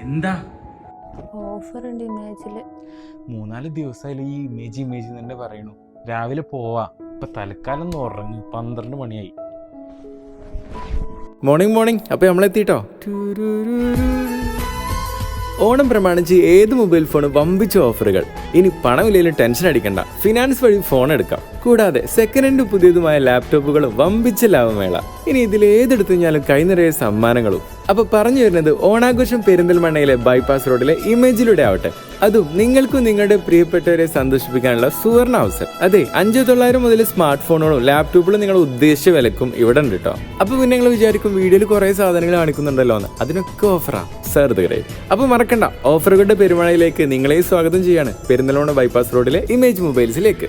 എന്താ? ഓഫർ ഉണ്ട് ഇമേജിൽ മൂന്നാൽ ദിവസമായാലും ഈ ഇമേജ് ഇമേജ് തന്നെ പറയണു. രാവിലെ പോവാ. ഇപ്പൊ തൽക്കാലം ഒന്ന് ഉറങ്ങി. പന്ത്രണ്ട് മണിയായി. മോർണിംഗ് മോർണിംഗ് അപ്പൊ നമ്മളെത്തിട്ടോ? ഓണം പ്രമാണിച്ച് ഏത് മൊബൈൽ ഫോണും വമ്പിച്ച ഓഫറുകൾ ഇനി പണമില്ലെങ്കിലും ടെൻഷൻ അടിക്കണ്ട. ഫിനാൻസ് വഴി ഫോൺ എടുക്കാം. കൂടാതെ സെക്കൻഡ് ഹാൻഡ് പുതിയതുമായ ലാപ്ടോപ്പുകളും വമ്പിച്ച ലാഭമേള. ഇനി ഇതിൽ ഏതെടുത്തു കഴിഞ്ഞാലും കൈ നിറയെ സമ്മാനങ്ങളും. അപ്പൊ പറഞ്ഞു വരുന്നത് ഓണാഘോഷം പെരിന്തൽമണ്ണയിലെ ബൈപ്പാസ് റോഡിലെ ഇമേജിലൂടെ ആവട്ടെ. അതും നിങ്ങൾക്കും നിങ്ങളുടെ പ്രിയപ്പെട്ടവരെ സന്തോഷിപ്പിക്കാനുള്ള സുവർണ അവസരം. അതെ അഞ്ചു തൊള്ളായിരം മുതൽ സ്മാർട്ട് ഫോണുകളും ലാപ്ടോപ്പുകളും നിങ്ങൾ ഉദ്ദേശിച്ച വിലക്കും ഇവിടെ ഉണ്ട് കേട്ടോ അപ്പൊ പിന്നെ നിങ്ങൾ വിചാരിക്കും വീഡിയോയിൽ കുറെ സാധനങ്ങൾ കാണിക്കുന്നുണ്ടല്ലോ എന്ന്. അതിനൊക്കെ ഓഫറാ. സർ ഗ്രേറ്റ് അപ്പൊ മറക്കണ്ട ഓഫറുകളുടെ പെരുമഴയിലേക്ക് നിങ്ങളെ സ്വാഗതം ചെയ്യാണ് പെരിന്തൽമണ്ണ ബൈപ്പാസ് റോഡിലെ ഇമേജ് മൊബൈൽസിലേക്ക്